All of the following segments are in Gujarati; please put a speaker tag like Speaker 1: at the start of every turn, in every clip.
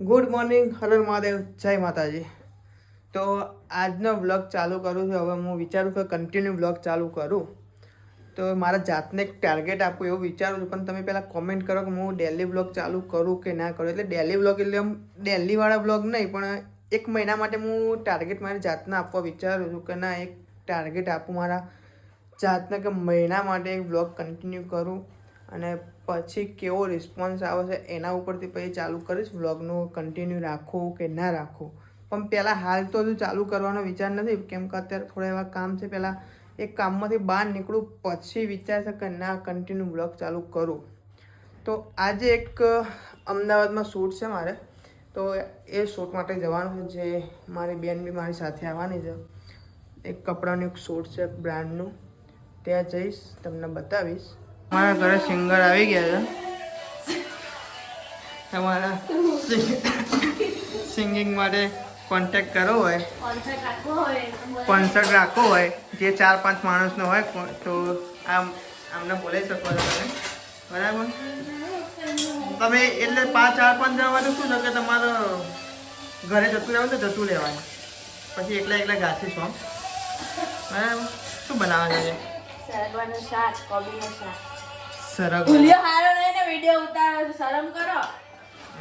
Speaker 1: ગુડ મોર્નિંગ હર મહાદેવ, જય માતાજી. તો આજનો બ્લોગ ચાલુ કરું છું. હવે હું વિચારું કે કન્ટિન્યુ બ્લોગ ચાલુ કરું. તો મારા જાતને એક ટાર્ગેટ આપું એવું વિચારું છું. પણ તમે પહેલાં કોમેન્ટ કરો કે હું ડેલી બ્લોગ ચાલુ કરું કે ના કરું. એટલે ડેલી બ્લોગ એટલે આમ ડેલીવાળા બ્લોગ નહીં, પણ એક મહિના માટે હું ટાર્ગેટ મારી જાતને આપવા વિચારું છું કે ના, એક ટાર્ગેટ આપું મારા જાતને કે મહિના માટે એક બ્લોગ કન્ટિન્યુ કરું. અને પછી કેવો રિસ્પોન્સ આવે છે, એના ઉપરથી પછી ચાલુ કરીશ વ્લોગનું કન્ટિન્યુ રાખવું કે ના રાખવું પણ પહેલાં હાલ તો હજુ ચાલુ કરવાનો વિચાર નથી, કેમ કે અત્યારે થોડા એવા કામ છે, પહેલાં એક કામમાંથી બહાર નીકળું, પછી વિચાર છે કે ના કન્ટિન્યુ વ્લોગ ચાલુ કરું. તો આજે એક, અમદાવાદમાં શૂટ છે મારે. તો એ શૂટ માટે જવાનું છે, જે મારી બેન બી મારી સાથે આવવાની છે. એક કપડાનું એક શૂટ છે બ્રાન્ડનું ત્યાં જઈશ, તમને બતાવીશ. મારા ઘરે સિંગર આવી ગયા છે. તમારા સિંગિંગ માટે કોન્ટેક્ટ કરવો હોય. કોન્સર્ટ રાખવો હોય. જે ચાર પાંચ માણસનો હોય, તો આમ આમને બોલાવી શકો છો તમે. બરાબર? તમે એટલે પાંચ, ચાર, પાંચ જવાનું શું છે કે તમારો ઘરે જતું રહેવાનું તો જતું રહેવાનું? પછી એકલા એકલા ગાશે સોંગ? બરાબર? શું બનાવવાનું છે?
Speaker 2: શાક, કોબીનું શાક.
Speaker 1: સરગ
Speaker 2: ભૂલ્યો હારો નહીં ને ઉતારો શરમ કરો?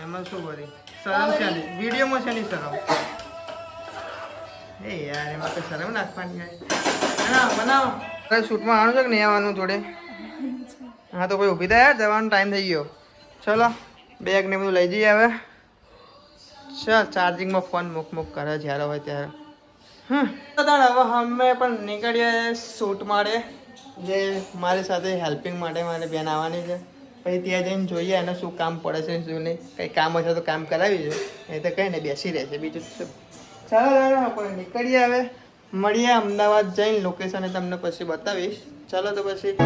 Speaker 1: એમાં શું કરી શરમ છે વિડીયોમાં છે નહીં શરમ. એ યાર એમાં તો શરમ નાખવાની યાર બનાવો. શૂટમાં આવવાનું છે કે નહીં આવવાનું જોડે? હા તો કોઈ ઊભી થાય જવાનો ટાઈમ થઈ ગયો. ચલો બેગ ને બધું લઈ જઈએ હવે. ચાલ ચાર્જિંગમાં ફોન મૂક મૂક કરે જ્યારે હોય ત્યારે. હમ. તો હવે અમે પણ નીકળીએ શૂટ માટે. જે મારી સાથે હેલ્પિંગ માટે મારે બેન આવવાની છે. પછી ત્યાં જઈને જોઈએ એને શું કામ પડે છે, શું નહીં. કંઈ કામ હશે તો કામ કરાવી છે નહીં તો કંઈ ને બેસી રહેશે. બીજું શું? ચાલો દાદા આપણે નીકળીએ હવે. મળીએ અમદાવાદ જઈને લોકેશન તમને પછી બતાવીશ. ચાલો તો પછી.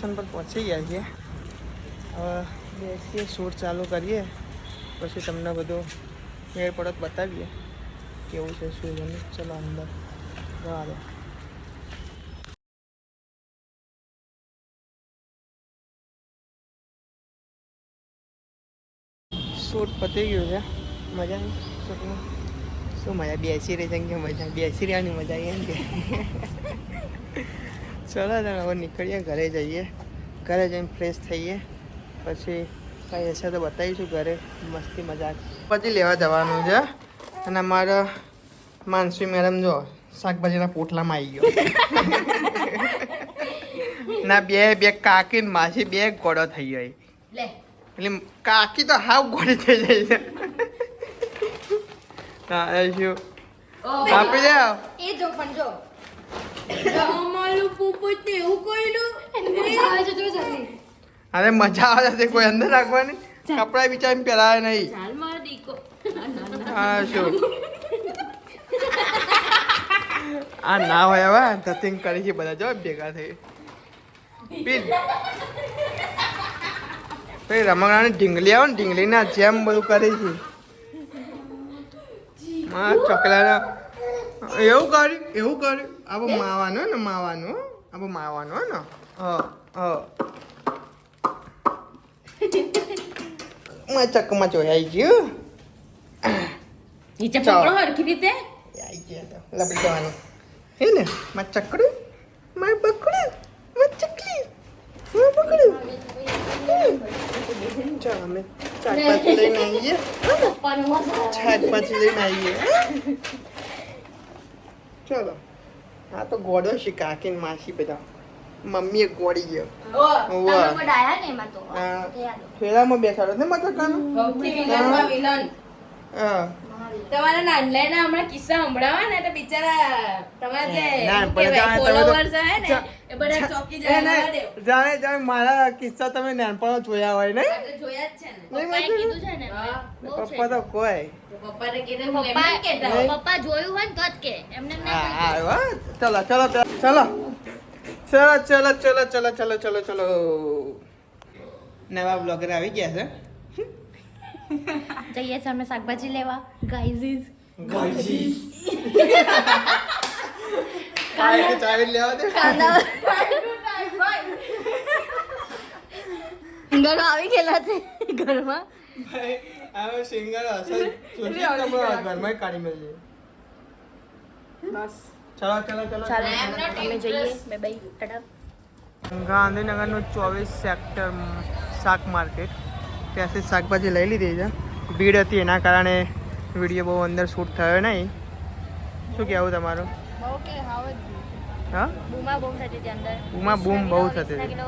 Speaker 1: લોકેશન પર પહોંચી ગયા છીએ. હવે બેસીએ શૂટ ચાલુ કરીએ. પછી તમને બધું મેળ પડત બતાવીએ કેવું છે, શું બન્યું. ચલો અંદર જવા દો. શૂટ પતી ગયું છે. મજા આવી શૂટમાં શું મજા? બેસી રહી છે કે મજા? બેસી રહેવાની મજા આવી એમ કે. ચલો તારે હવે નીકળીએ ઘરે જઈએ. ઘરે જઈને ફ્રેશ થઈએ. પછી કાંઈ હશે તો બતાવીશું ઘરે. મસ્તી મજાક. પછી લેવા જવાનું છે. અને અમારા માનસી મેડમ જો શાકભાજીના પોટલામાં આવી ગયો. ના બે બે કાકી ને માસી બે ગોળો થઈ ગઈ એટલે કાકી તો હાવ ગોળી થઈ જાય છે. એ શું આપી દે.
Speaker 2: એ જો પણ જો. અમારું પોપટ ને એવું
Speaker 1: અરે મજા આવે છે કોઈ અંદર રાખવાની? કપડા બિચારી પહેરાવે નહીં.
Speaker 2: ચાલ મારો દીકો.
Speaker 1: આ શું? આ ના હોય હવે ધતિંગ કરી છે બધા. જો ભેગા થઈ. પીન પછી રમકડાની ઢીંગલી આવે ને ઢીંગલીના જેમ બધું કરી છે. માં ચોકલેટ. એવું કર્યું એવું કર્યું. આ માવાનો માવાનું ને માવાનું. આવો માવાનો ને. હ હ. ચકમાં જોઈ ગયું.
Speaker 2: નીચે. પકડો હરખી રીતે.
Speaker 1: આવી ગયા લપડી જવાનું. હે ને? માં ચકડું. માં બકડું. માં ચકલી. માં બકડું. ચાલ અમે શાકભાજી લઈને આવીએ. શાકભાજી લઈને આવીએ ચલો. આ તો ગોડો છે કાકી માસી બધા. મમ્મીએ ગોળી ગયો. ફેરામાં બેસાડો ને મતલબ
Speaker 2: તમારા નાનલાઈના હમણાં કિસ્સા સંભળાવા ને તો બિચારા તમારા જે
Speaker 1: ફોલોવર્સ
Speaker 2: શું
Speaker 1: પણ
Speaker 2: કહેવાય,
Speaker 1: તમે તો-
Speaker 2: followers હે ને
Speaker 1: જાણે જાણે મારા કિસ્સા તમે નાનપણ જોયા હોય નહીં
Speaker 3: જોયા જ છે ને.
Speaker 1: પપ્પા તો કોઈ.
Speaker 2: પપ્પા જોયું હોય ને તો કે. એમને એમ ના
Speaker 1: હા
Speaker 2: કહી
Speaker 1: હા ચલો ચલો ચલો ચલો. ચલો ચલો ચલો ચલો ચલો ચલો ચલો. નવા બ્લોગર આવી ગયા છે.
Speaker 2: જઈએ છીએ અમે શાકભાજી લેવા. ગાઈઝીઝ
Speaker 1: ગાઈઝીસ કાલે ચાવી લેવા દે.
Speaker 2: કાંદા ઘરમાં આવી ગયેલા છે ઘરમાં?
Speaker 1: ભાઈ હવે સિંગર અસલ સુશીલ કપૂર ઘરમાં કાઢી મળીએ ચલો ચલો ચલો
Speaker 2: ચાલો
Speaker 3: not
Speaker 2: અમે જઈએ. બે બાઈ ટાટા.
Speaker 1: ગાંધીનગરનું ચોવીસ સેક્ટર શાક માર્કેટ. ત્યાંથી શાકભાજી લઈ લીધી છે. ભીડ હતી એના કારણે વીડિયો બહુ અંદર શૂટ થયો નહીં. શું કહેવું તમારું?
Speaker 2: બહુ કે હાવ
Speaker 1: હા?
Speaker 2: બૂમા બૂમ
Speaker 1: બહુ થતી હતી.
Speaker 2: કિલો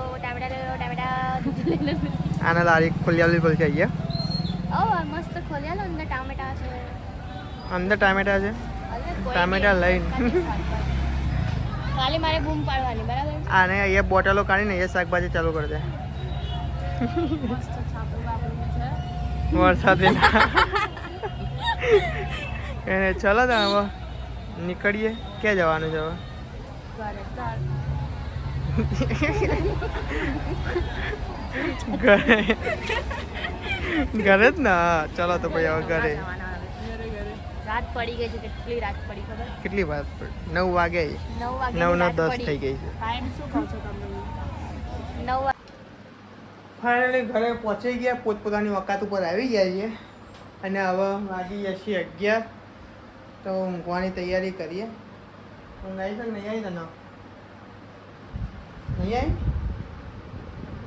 Speaker 1: આના લારી ખોલિયાલી બોલ
Speaker 2: છે મસ્ત ખોલ્યા લો અંદર ટામેટા છે.
Speaker 1: અંદર ટામેટા છે? ટામેટા લઈને.
Speaker 2: ખાલી મારે બૂમ પાડવાની બરાબર?
Speaker 1: આને અહીંયા બોટલો કાઢીને અહીંયા શાકભાજી ચાલુ કરી દે. વરસાદે એને ચલો તો હવે નીકળીએ. ક્યાં જવાનું છે હવે?
Speaker 2: ઘરે.
Speaker 1: ઘરે. જ ના? ચલો તો ભાઈ હવે ઘરે.
Speaker 2: રાત પડી ગઈ છે કેટલી રાત પડી ખબર?
Speaker 1: કેટલી વાર નવ વાગે.
Speaker 2: નવ વાગે
Speaker 1: નવ નવ દસ થઈ ગઈ છે.
Speaker 2: ટાઈમ શું કહો છો તમે? નવ
Speaker 1: ફાઇનલી ઘરે પહોંચી ગયા પોતપોતાની વકાત ઉપર આવી ગયા છે અને હવે વાગી ગયા અગિયાર. તો ઊંઘવાની તૈયારી કરીએ. ઊંઘ આવી છે નહીં આવી તને નહીં આવી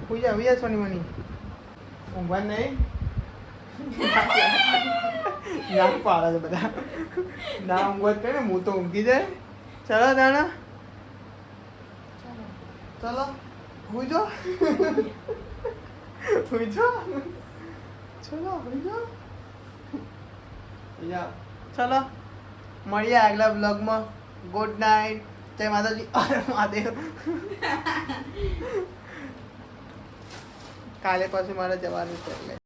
Speaker 1: પૂજા આવી જાય સોની મની ઊંઘવા નહીં ના પાડે છે બધા ના ઊંઘવા જ ને હું તો ઊંઘી જાય ચલો દાણા ચલો હુજો હુજો ચલો હુઈ જો હુઈ ચલો મળીએ આગલા બ્લોગમાં ગુડ નાઇટ જય માતાજી. અરે મહાદેવ. કાલે પાછું મારે જવાનું છે એટલે.